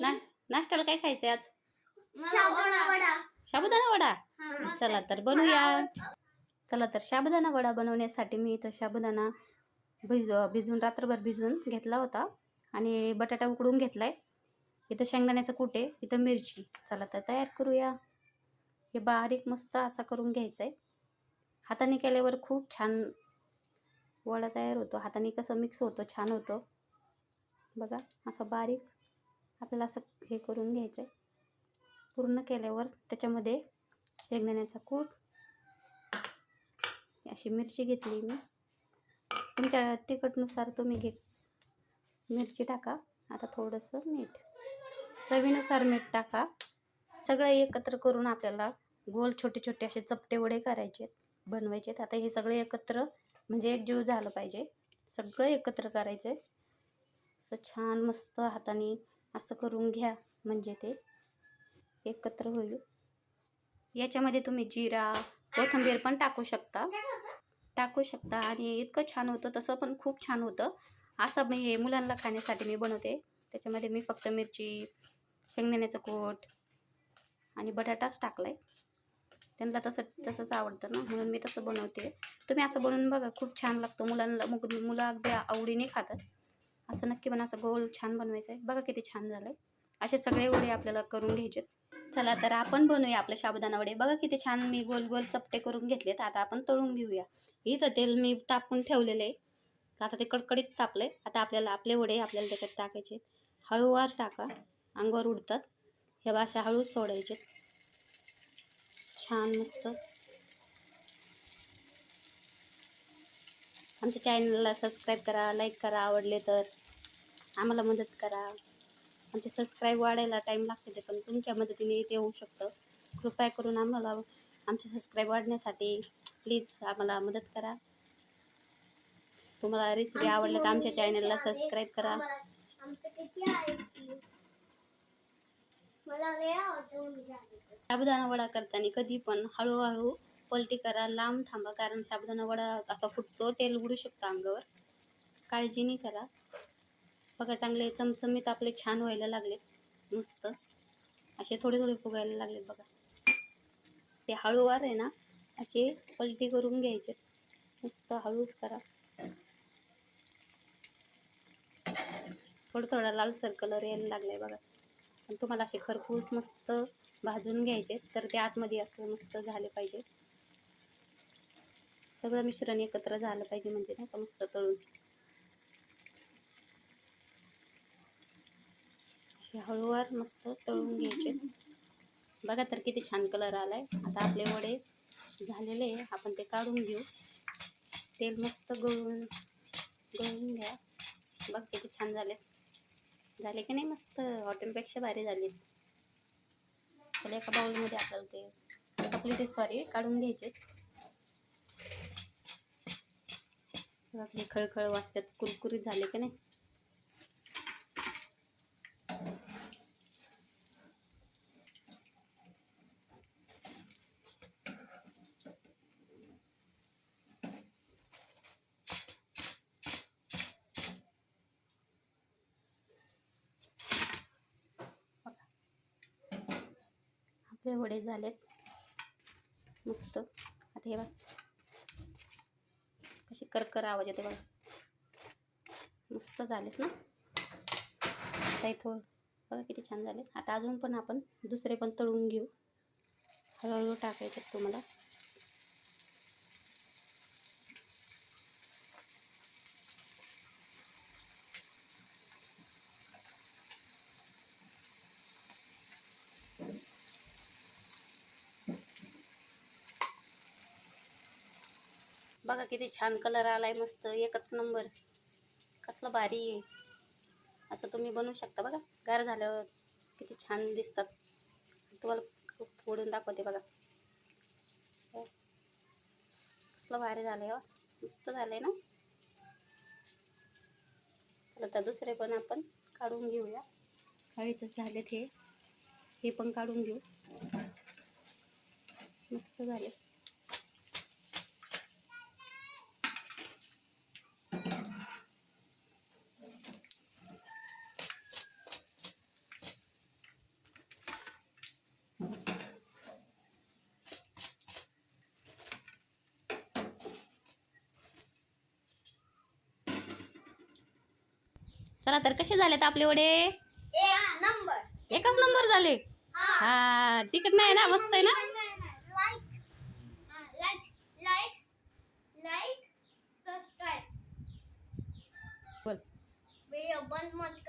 ना नाश्त्याला काय खायचंय आज? साबुदाणा वडा. हा, चला तर बनवूया. चला तर साबुदाणा वडा बनवण्यासाठी मी इथं साबुदाणा भिज भिजून रात्रभर भिजून घेतला होता. आणि बटाटा उकडून घेतलाय. इथं शेंगदाण्याचं कूट आहे इथं मिरची. चला तर तयार करूया. हे बारीक मस्त असा करून घ्यायचा आहे हाताने केल्यावर खूप छान वडा तयार होतो. हाताने कसं मिक्स होतं छान होतं. बघा असं बारीक आपल्याला असं हे करून घ्यायचं आहे. पूर्ण केल्यावर त्याच्यामध्ये शेंगदाण्याचा कूट अशी मिरची घेतली मी. तुमच्या तिखटनुसार तुम्ही घे मिरची टाका. आता थोडंसं मीठ. चवीनुसार मीठ टाका. सगळं एकत्र करून आपल्याला गोल छोटे छोटे असे चपटे वडे करायचे बनवायचे आता हे सगळे एकत्र म्हणजे एक जीव झालं पाहिजे. सगळं एकत्र करायचं आहे असं छान मस्त हाताने असं करून घ्या म्हणजे ते एकत्र होईल. याच्यामध्ये तुम्ही जिरा कोथिंबीर पण टाकू शकता. टाकू शकता आणि इतकं छान होतं तसं पण खूप छान होतं. असं मी हे मुलांना खाण्यासाठी मी बनवते. त्याच्यामध्ये मी फक्त मिरची शेंगदाण्याचं कोट आणि बटाटाच टाकला आहे त्यांना तसं तसंच आवडतं ना म्हणून मी तसं बनवते. तुम्ही असं बनवून बघा खूप छान लागतं. मुलांना मुग मुलं अगदी आवडीने खातात. असं नक्की पण असं गोल छान बनवायचं आहे. बघा किती छान झालं आहे असे सगळे वडे आपल्याला करून घ्यायचे चला तर आपण बनवूया आपल्या साबुदाणा वडे. बघा किती छान मी गोल गोल चपटे करून घेतलेत. आता आपण तळून घेऊया. इथं तेल मी तापून ठेवलेले आहे. तर आता ते कडकडीत तापले आता आपल्याला आपले वडे आपल्याला त्याच्यात टाकायचे हळूवार टाका. अंगावर उडतात. हे बा असे हळूच सोडायचे छान मस्त. आमच्या चॅनलला सबस्क्राईब करा लाईक करा आवडले तर आम्हाला मदत करा. आमचे सबस्क्राईब वाढायला टाईम लागते ते पण तुमच्या मदतीने ते होऊ शकतं. कृपया करून आम्हाला आमचे सबस्क्राईब वाढण्यासाठी प्लीज आम्हाला मदत करा. तुम्हाला रेसिपी आवडल्या तर आमच्या चॅनलला सबस्क्राईब करा. साबुदाणा वडा करताना कधी पण हळूहळू पलटी करा लांब थांबा कारण साबुदाणा वडा असा फुटतो तेल उडू शकतं अंगावर. काळजीने करा. बघा चांगले चमचमीत आपले छान व्हायला लागलेत मस्त. असे थोडे थोडे फुगायला लागलेत बघा. ते हळूवार आहे ना असे पलटी करून घ्यायचे. मस्त हळूच करा. थोडं थोडा लालसर कलर यायला लागलाय बघा. पण तुम्हाला असे खरपूस मस्त भाजून घ्यायचे तर ते आतमध्ये असं मस्त झाले पाहिजे. सगळं मिश्रण एकत्र झालं पाहिजे म्हणजे नाही का मस्त तळून. हळूवार मस्त तळून घ्यायचे. बघा तर किती छान कलर आलाय. आता आपले वडे झालेले आहे. आपण ते काढून घेऊ. तेल मस्त गळून गळून घ्या. बघ किती छान झाले. झाले की नाही मस्त? हॉटेलपेक्षा भारी झाले. एका बाउलमध्ये आपल्याला ते आपले ते सॉरी काढून घ्यायचे. आपले खळखळ वाचतात कुरकुरीत झाले की नाही? आपले वडे झालेत. मस्त. आता हे बघ. अशी करकर आवाज येते बघा. मस्त झालेत ना? आता इथं बघा किती छान झाले आता अजून पण आपण दुसरे पण तळून घेऊ. हळूहळू टाकायचे तुम्हाला. बघा किती छान कलर आलाय मस्त एकच नंबर कसलं भारी आहे. असं तुम्ही बनवू शकता बघा. गार झाल्यावर किती छान दिसतात. तुम्हाला खूप फोडून दाखवते बघा. कसलं भारी झालंय हो. मस्त झालंय ना? चला तर दुसरे पण आपण काढून घेऊया. हळीतच झालेत हे. हे पण काढून घेऊ. मस्त झाले. चला तर कसे झालेत आपले वडे? एक नंबर. एकच नंबर झाले. हा. तिकट नाही ना मस्त आहे ना? बोल. व्हिडिओ बंद मत